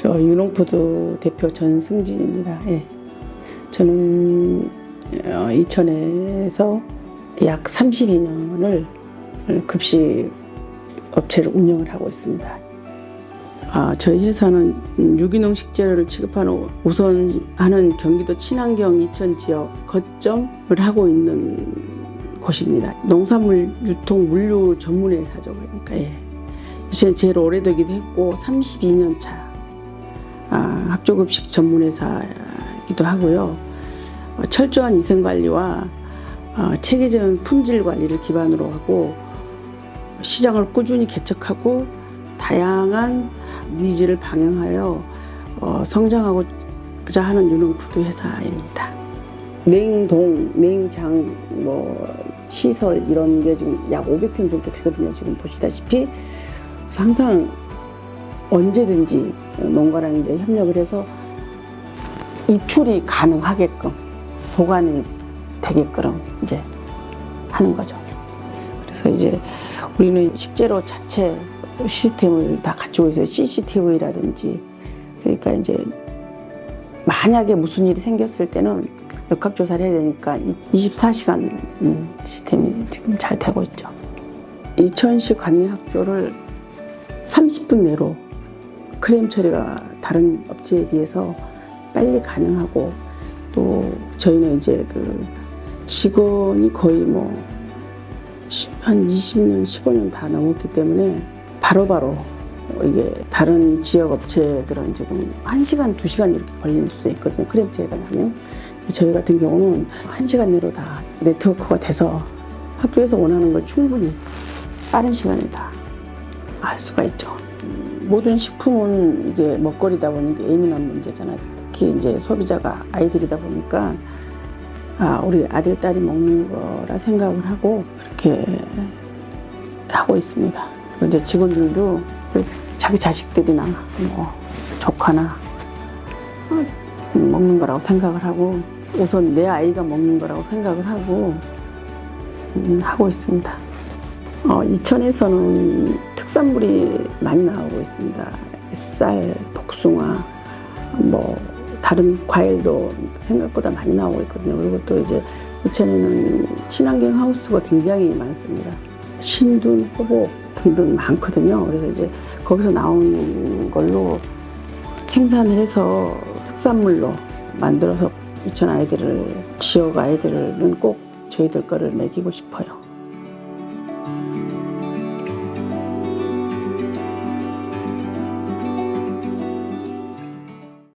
저 유농푸드 대표 전승진입니다. 예. 저는 어, 이천에서 약 32년을 급식 업체를 운영을 하고 있습니다. 아, 저희 회사는 유기농 식재료를 취급하는 우선하는 경기도 친환경 이천 지역 거점을 하고 있는 곳입니다. 농산물 유통 물류 전문 회사죠. 그러니까 예. 제일 오래되기도 했고 32년 차 아, 학교급식 전문 회사이기도 하고요. 어, 철저한 위생 관리와 어, 체계적인 품질 관리를 기반으로 하고 시장을 꾸준히 개척하고 다양한 니즈를 방영하여 어, 성장하고자 하는 유농푸드 회사입니다. 냉동, 냉장, 뭐 시설 이런 게 지금 약 500평 정도 되거든요. 지금 보시다시피 항상 언제든지 농가랑 이제 협력을 해서 입출이 가능하게끔 보관이 되게끔 이제 하는 거죠. 그래서 이제 우리는 식재료 자체 시스템을 다 갖추고 있어요. CCTV라든지 그러니까 이제 만약에 무슨 일이 생겼을 때는 역학조사를 해야 되니까 24시간 음, 시스템이 지금 잘 되고 있죠. 이천시 관리학조를 30분 내로 크레임 처리가 다른 업체에 비해서 빨리 가능하고 또 저희는 이제 그 직원이 거의 뭐 한 20년, 15년 다 넘었기 때문에 바로 바로 이게 다른 지역 업체들은 지금 1시간, 2시간 이렇게 걸릴 수도 있거든요. 크레임 처리가 나면. 저희 같은 경우는 1시간 내로 다 네트워크가 돼서 학교에서 원하는 걸 충분히 빠른 시간에 다알 수가 있죠. 모든 식품은 이게 먹거리다 보니까 예민한 문제잖아요. 특히 이제 소비자가 아이들이다 보니까 아, 우리 아들, 딸이 먹는 거라 생각을 하고 그렇게 하고 있습니다. 이제 직원들도 자기 자식들이나 뭐 조카나 어, 먹는 거라고 생각을 하고 우선 내 아이가 먹는 거라고 생각을 하고 음, 하고 있습니다. 어, 이천에서는 특산물이 많이 나오고 있습니다. 쌀, 복숭아, 뭐 다른 과일도 생각보다 많이 나오고 있거든요. 그리고 또 이제 이천에는 친환경 하우스가 굉장히 많습니다. 신둔, 호복 등등 많거든요. 그래서 이제 거기서 나온 걸로 생산을 해서 특산물로 만들어서 이천 아이들을 지역 아이들은 꼭 저희들 거를 먹이고 싶어요.